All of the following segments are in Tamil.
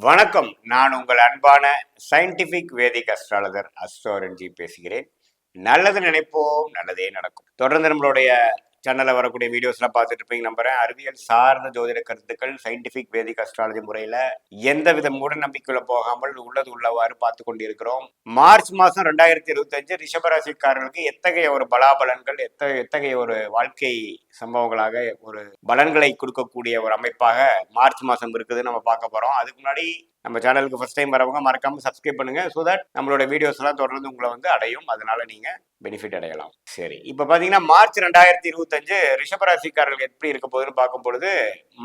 வணக்கம். நான் உங்கள் அன்பான சயின்டிபிக் வேதிக் அஸ்ட்ராலஜர் அஸ்ட்ரோரஞ்சி பேசுகிறேன். நல்லது நினைப்போம் நல்லதே நடக்கும். தொடர்ந்து நம்மளுடைய சேனலில் வரக்கூடிய வீடியோஸ்லாம் பார்த்துட்டு இருப்பீங்க நம்புறேன். அறிவியல் சார்ந்த ஜோதிட கருத்துக்கள் சயின்டிஃபிக் வேதிக் அஸ்ட்ராலஜி முறையில் எந்தவித மூட நம்பிக்கையில் போகாமல் உள்ளது உள்ளவாறு பார்த்து கொண்டிருக்கிறோம். மார்ச் மாதம் ரெண்டாயிரத்தி இருபத்தஞ்சு ரிஷபராசிக்காரர்களுக்கு எத்தகைய ஒரு பலாபலன்கள் எத்த எத்தகைய ஒரு வாழ்க்கை சம்பவங்களாக ஒரு பலன்களை கொடுக்கக்கூடிய ஒரு அமைப்பாக மார்ச் மாதம் இருக்குதுன்னு நம்ம பார்க்க போகிறோம் அதுக்கு முன்னாடி நம்ம சேனலுக்கு ஃபர்ஸ்ட் டைம் வரவங்க மறக்காம சப்ஸ்கிரைப் பண்ணுங்க ஸோ தட் நம்மளோட வீடியோஸ் எல்லாம் தொடர்ந்து உங்களை வந்து அடையும். அதனால நீங்க பெனிஃபிட் அடையலாம். சரி இப்போ பார்த்தீங்கன்னா மார்ச் ரெண்டாயிரத்தி இருபத்தஞ்சு ரிஷபராசிக்காரர்கள் எப்படி இருக்க போகுதுன்னு பார்க்கும் பொழுது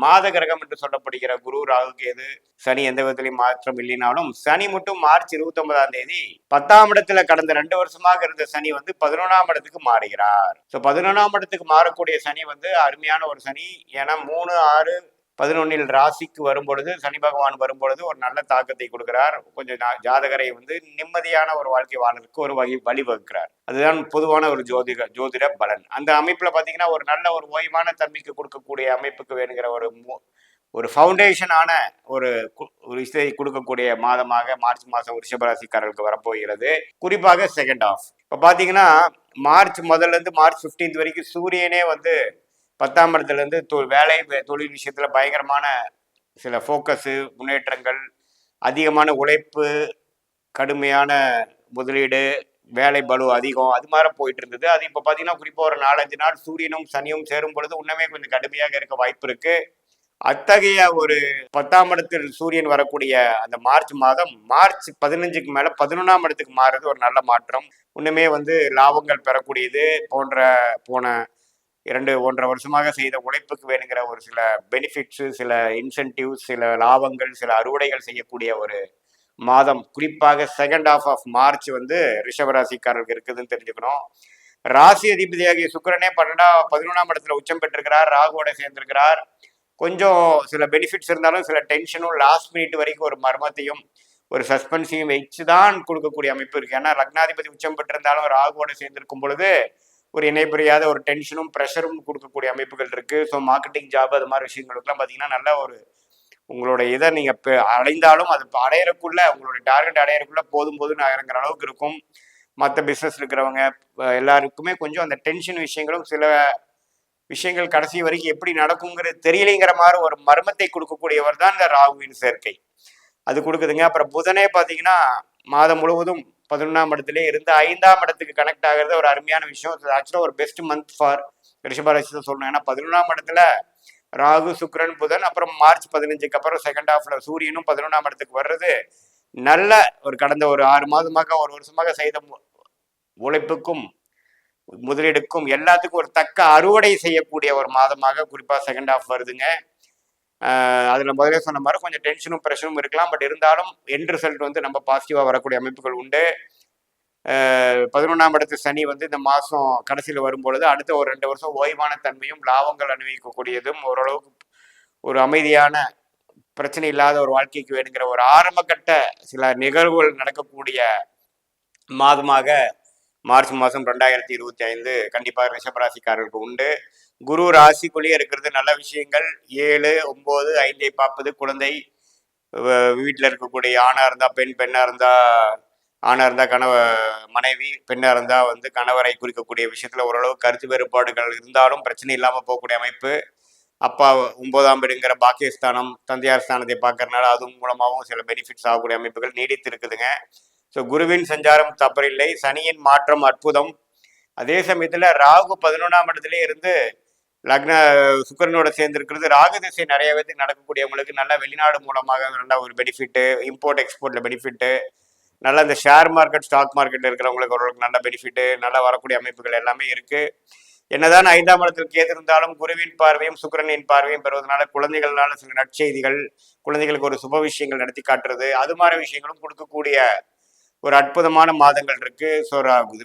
மாத கிரகம் என்று சொல்லப்படுகிற குரு ராகு கேது சனி எந்த விதத்திலையும் மாற்றம் இல்லைனாலும் சனி மட்டும் மார்ச் இருபத்தி ஒன்பதாம் தேதி பத்தாம் இடத்துல கடந்த ரெண்டு வருஷமாக இருந்த சனி வந்து பதினொன்றாம் இடத்துக்கு மாறுகிறார். ஸோ பதினொன்றாம் இடத்துக்கு மாறக்கூடிய சனி வந்து அருமையான ஒரு சனி. ஏன்னா மூணு ஆறு பதினொன்னில் ராசிக்கு வரும்பொழுது சனி பகவான் வரும்பொழுது ஒரு நல்ல தாக்கத்தை கொடுக்கிறார். கொஞ்சம் ஜாதகரை வந்து நிம்மதியான ஒரு வாழ்க்கை வாழ்றதுக்கு ஒரு வகை வழிவகுக்கிறார் அதுதான் பொதுவான ஒரு ஜோதிட ஜோதிட பலன். அந்த அமைப்புல பாத்தீங்கன்னா ஒரு நல்ல ஒரு ஓய்வான தன்மைக்கு கொடுக்கக்கூடிய அமைப்புக்கு வேணுங்கிற ஒரு மு- ஒரு ஃபவுண்டேஷனான ஒரு கு- ஒரு இசை கொடுக்கக்கூடிய மாதமாக மார்ச் மாதம் ரிஷபராசிக்காரர்களுக்கு வரப்போகிறது. குறிப்பாக செகண்ட் ஆஃப் இப்போ பார்த்தீங்கன்னா மார்ச் முதல்ல இருந்து மார்ச் 15th வரைக்கும் சூரியனே வந்து பத்தாம் இடத்துலேருந்து தொ- வேலை வே- தொழில் விஷயத்தில் பயங்கரமான சில ஃபோக்கஸு முன்னேற்றங்கள் அதிகமான உழைப்பு கடுமையான முதலீடு வேலை பலு அதிகம் அது மாதிரி போயிட்டு இருந்தது. அது இப்போ பார்த்தீங்கன்னா குறிப்பாக ஒரு நாலஞ்சு நாள் சூரியனும் சனியும் சேரும் பொழுது இன்னுமே கொஞ்சம் கடுமையாக இருக்க வாய்ப்பு இருக்கு. அத்தகைய ஒரு பத்தாம் இடத்தில் சூரியன் வரக்கூடிய அந்த மார்ச் மாதம் மார்ச் பதினஞ்சுக்கு மேல பதினொன்றாம் இடத்துக்கு மாறுறது ஒரு நல்ல மாற்றம். இன்னுமே வந்து லாபங்கள் பெறக்கூடியது போன்ற போன இரண்டு ஒன்றரை வருஷமாக செய்த உழைப்புக்கு வேணுங்கிற ஒரு சில பெனிஃபிட்ஸு சில இன்சென்டிவ்ஸ் சில லாபங்கள் சில அறுவடைகள் செய்யக்கூடிய ஒரு மாதம். குறிப்பாக செகண்ட் ஆஃப் ஆஃப் மார்ச் வந்து ரிஷபராசிக்காரர்களுக்கு இருக்குதுன்னு தெரிஞ்சுக்கணும். ராசி அதிபதியாகிய சுக்கரனே பன்னெண்டா பதினொன்றாம் இடத்துல உச்சம் பெற்றிருக்கிறார் ராகுவோட சேர்ந்திருக்கிறார். கொஞ்சம் சில பெனிஃபிட்ஸ் இருந்தாலும் சில டென்ஷனும் லாஸ்ட் மினிட் வரைக்கும் ஒரு மர்மத்தையும் ஒரு சஸ்பென்ஸையும் வச்சு தான் கொடுக்கக்கூடிய அமைப்பு இருக்கு. ஏன்னா லக்னாதிபதி உச்சம் பெற்றிருந்தாலும் ராகுவோட சேர்ந்திருக்கும் பொழுது ஒரு இணை புரியாத ஒரு டென்ஷனும் ப்ரெஷரும் கொடுக்கக்கூடிய அமைப்புகள் இருக்கு. ஸோ மார்க்கெட்டிங் ஜாப் அது மாதிரி விஷயங்களுக்குலாம் பார்த்தீங்கன்னா நல்ல ஒரு உங்களோட இதை நீங்கள் இப்போ அடைந்தாலும் அது அடையிறக்குள்ள அடையறக்குள்ள உங்களோட டார்கெட் அடையறக்குள்ள போதும் போதும் இறங்குற அளவுக்கு இருக்கும். மற்ற பிஸ்னஸ் இருக்கிறவங்க எல்லாருக்குமே கொஞ்சம் அந்த டென்ஷன் விஷயங்களும் சில விஷயங்கள் கடைசி வரைக்கும் எப்படி நடக்குங்கிறது தெரியலைங்கிற மாதிரி ஒரு மர்மத்தை கொடுக்கக்கூடியவர் தான் இந்த ராகுவின் சேர்க்கை. அது கொடுக்குதுங்க. அப்புறம் புதனே பார்த்தீங்கன்னா மாதம் முழுவதும் பதினொன்றாம் இடத்துலேயே இருந்து ஐந்தாம் இடத்துக்கு கனெக்ட் ஆகிறது ஒரு அருமையான விஷயம். ஆக்சுவலாக ஒரு பெஸ்ட் மந்த் ஃபார் ரிஷபராசி தான் சொல்லணும். ஏன்னா பதினொன்றாம் இடத்துல ராகு சுக்ரன் புதன் அப்புறம் மார்ச் பதினஞ்சுக்கு அப்புறம் செகண்ட் ஹாஃப்ல சூரியனும் பதினொன்றாம் இடத்துக்கு வர்றது நல்ல ஒரு கடந்த ஒரு ஆறு மாதமாக ஒரு வருஷமாக செய்த உழைப்புக்கும் முதலீடுக்கும் எல்லாத்துக்கும் ஒரு தக்க அறுவடை செய்யக்கூடிய ஒரு மாதமாக குறிப்பாக செகண்ட் ஹாஃப் வருதுங்க. அதில் முதலே சொன்ன மாதிரி கொஞ்சம் டென்ஷனும் ப்ரெஷரும் இருக்கலாம். பட் இருந்தாலும் என் ரிசல்ட் வந்து நம்ம பாசிட்டிவாக வரக்கூடிய அமைப்புகள் உண்டு. பதினொன்றாம் இடத்து சனி வந்து இந்த மாதம் கடைசியில் வரும்பொழுது அடுத்த ஒரு ரெண்டு வருஷம் ஓய்வான தன்மையும் லாபங்கள் அனுபவிக்கக்கூடியதும் ஓரளவுக்கு ஒரு அமைதியான பிரச்சனை இல்லாத ஒரு வாழ்க்கைக்கு வேணுங்கிற ஒரு ஆரம்பகட்ட சில நிகழ்வுகள் நடக்கக்கூடிய மாதமாக மார்ச் மாதம் ரெண்டாயிரத்தி இருபத்தி ஐந்து கண்டிப்பாக ரிஷபராசிக்காரர்களுக்கு உண்டு. குரு ராசிக்குள்ளேயே இருக்கிறது நல்ல விஷயங்கள். ஏழு ஒம்பது ஐந்தை பார்ப்பது குழந்தை வீட்டில் இருக்கக்கூடிய ஆணாக இருந்தால் பெண் பெண்ணாக இருந்தால் ஆணாக இருந்தால் கணவ மனைவி பெண்ணாக இருந்தால் வந்து கணவரை குறிக்கக்கூடிய விஷயத்தில் ஓரளவு கருத்து வேறுபாடுகள் இருந்தாலும் பிரச்சனை இல்லாமல் போகக்கூடிய அமைப்பு. அப்பா ஒன்பதாம் வீடுங்கிற பாக்கியஸ்தானம் தந்தையார் ஸ்தானத்தை பார்க்கறனால அது மூலமாகவும் சில பெனிஃபிட்ஸ் ஆகக்கூடிய அமைப்புகள் நீடித்து இருக்குதுங்க ஸோ குருவின் சஞ்சாரம் தப்பறில்லை சனியின் மாற்றம் அற்புதம். அதே சமயத்தில் ராகு பதினொன்றாம் இடத்துல இருந்து லக்ன சுக்கிரனோட சேர்ந்துருக்கிறது. ராகு திசை நிறைய பேருக்கு நடக்கக்கூடியவங்களுக்கு நல்ல வெளிநாடு மூலமாக நல்ல ஒரு பெனிஃபிட்டு இம்போர்ட் எக்ஸ்போர்ட்ல பெனிஃபிட்டு நல்ல இந்த ஷேர் மார்க்கெட் ஸ்டாக் மார்க்கெட்ல இருக்கிறவங்களுக்கு ஓரளவுக்கு நல்ல பெனிஃபிட்டு நல்லா வரக்கூடிய அமைப்புகள் எல்லாமே இருக்கு. என்னதான் ஐந்தாம் இடத்தில் கேது இருந்தாலும் குருவின் பார்வையும் சுக்கிரனின் பார்வையும் பெறுவதனால குழந்தைகள்னால சில நற்செய்திகள் குழந்தைகளுக்கு ஒரு சுப விஷயங்கள் நடத்தி காட்டுறது அது மாதிரி விஷயங்களும் கொடுக்கக்கூடிய ஒரு அற்புதமான மாதங்கள் இருக்கு. ஸோ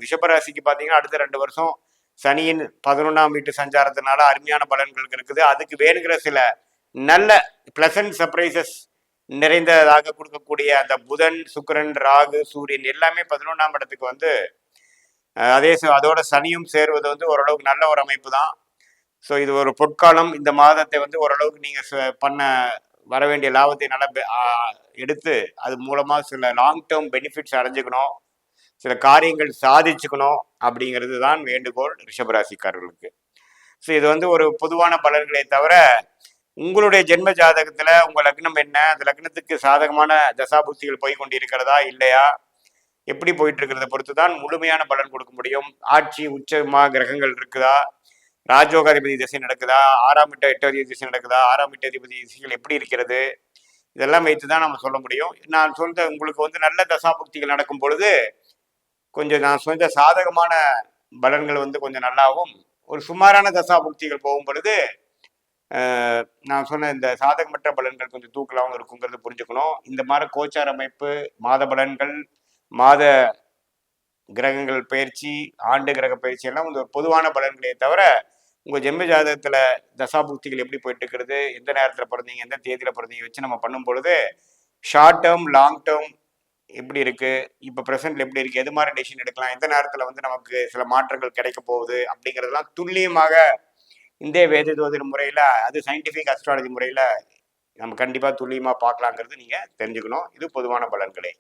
ரிஷபராசிக்கு பார்த்தீங்கன்னா அடுத்த ரெண்டு வருஷம் சனியின் பதினொன்றாம் வீட்டு சஞ்சாரத்தினால அருமையான பலன்கள் இருக்குது. அதுக்கு வேணுங்கிற சில நல்ல பிளசன்ட் சர்ப்ரைசஸ் நிறைந்ததாக கொடுக்கக்கூடிய அந்த புதன் சுக்கரன் ராகு சூரியன் எல்லாமே பதினொன்றாம் இடத்துக்கு வந்து அதே ச- அதோட சனியும் சேருவது வந்து ஓரளவுக்கு நல்ல ஒரு அமைப்பு தான். ஸோ இது ஒரு பொற்காலம். இந்த மாதத்தை வந்து ஓரளவுக்கு நீங்கள் பண்ண வர வேண்டிய லாபத்தை நல்லா எடுத்து அது மூலமாக சில லாங் டேர்ம் பெனிஃபிட்ஸ் அடைஞ்சுக்கணும். சில காரியங்கள் சாதிச்சுக்கணும் அப்படிங்கிறது தான் வேண்டுகோள் ரிஷபராசிக்காரர்களுக்கு. ஸோ இது வந்து ஒரு பொதுவான பலன்களே தவிர உங்களுடைய ஜென்ம ஜாதகத்தில் உங்கள் லக்னம் என்ன? அந்த லக்னத்துக்கு சாதகமான தசாபுத்திகள் போய் கொண்டிருக்கிறதா இல்லையா? எப்படி போயிட்டு இருக்கிறத பொறுத்து தான் முழுமையான பலன் கொடுக்க முடியும். ஆட்சி உச்சமாக கிரகங்கள் இருக்குதா? ராஜோகாதிபதி திசை நடக்குதா? ஆறாம் எட்டு எட்டாவது திசை நடக்குதா? ஆறாம் எட்டு அதிபதி திசைகள் எப்படி இருக்கிறது? இதெல்லாம் வைத்து தான் நம்ம சொல்ல முடியும். நான் சொல்ற உங்களுக்கு வந்து நல்ல தசாபுக்திகள் நடக்கும் பொழுது கொஞ்சம் நான் சொன்ன சாதகமான பலன்கள் வந்து கொஞ்சம் நல்லாவும் ஒரு சுமாரான தசாபுக்திகள் போகும் பொழுது நான் சொன்ன இந்த சாதகமற்ற பலன்கள் கொஞ்சம் தூக்கலாகவும் இருக்குங்கிறது புரிஞ்சுக்கணும். இந்த மாதிரி கோச்சார் அமைப்பு மாத பலன்கள் மாத கிரகங்கள் பயிற்சி ஆண்டு கிரக பயிற்சி எல்லாம் வந்து ஒரு பொதுவான பலன்களே தவிர உங்கள் ஜென்ம ஜாதகத்தில் தசாபுக்திகள் எப்படி போயிட்டு இருக்கிறது எந்த நேரத்தில் பிறந்தீங்க? எந்த தேதியில் பிறந்தீங்க? வச்சு நம்ம பண்ணும் பொழுது ஷார்ட் டேர்ம் லாங் டேர்ம் எப்படி இருக்குது இப்போ ப்ரெசென்ட்டில் எப்படி இருக்குது எது மாதிரி டெசிஷன் எடுக்கலாம்? எந்த நேரத்தில் வந்து நமக்கு சில மாற்றங்கள் கிடைக்க போகுது? அப்படிங்கிறதெல்லாம் துல்லியமாக இந்திய வேத ஜோதிட முறையில் அது சயின்டிஃபிக் அஸ்ட்ராலஜி முறையில் நம்ம கண்டிப்பாக துல்லியமாக பார்க்கலாங்கிறது நீங்கள் தெரிஞ்சுக்கணும். இது பொதுவான பலன்களே.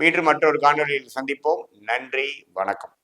மீண்டும் மற்றொரு காணொலியில் சந்திப்போம். நன்றி வணக்கம்.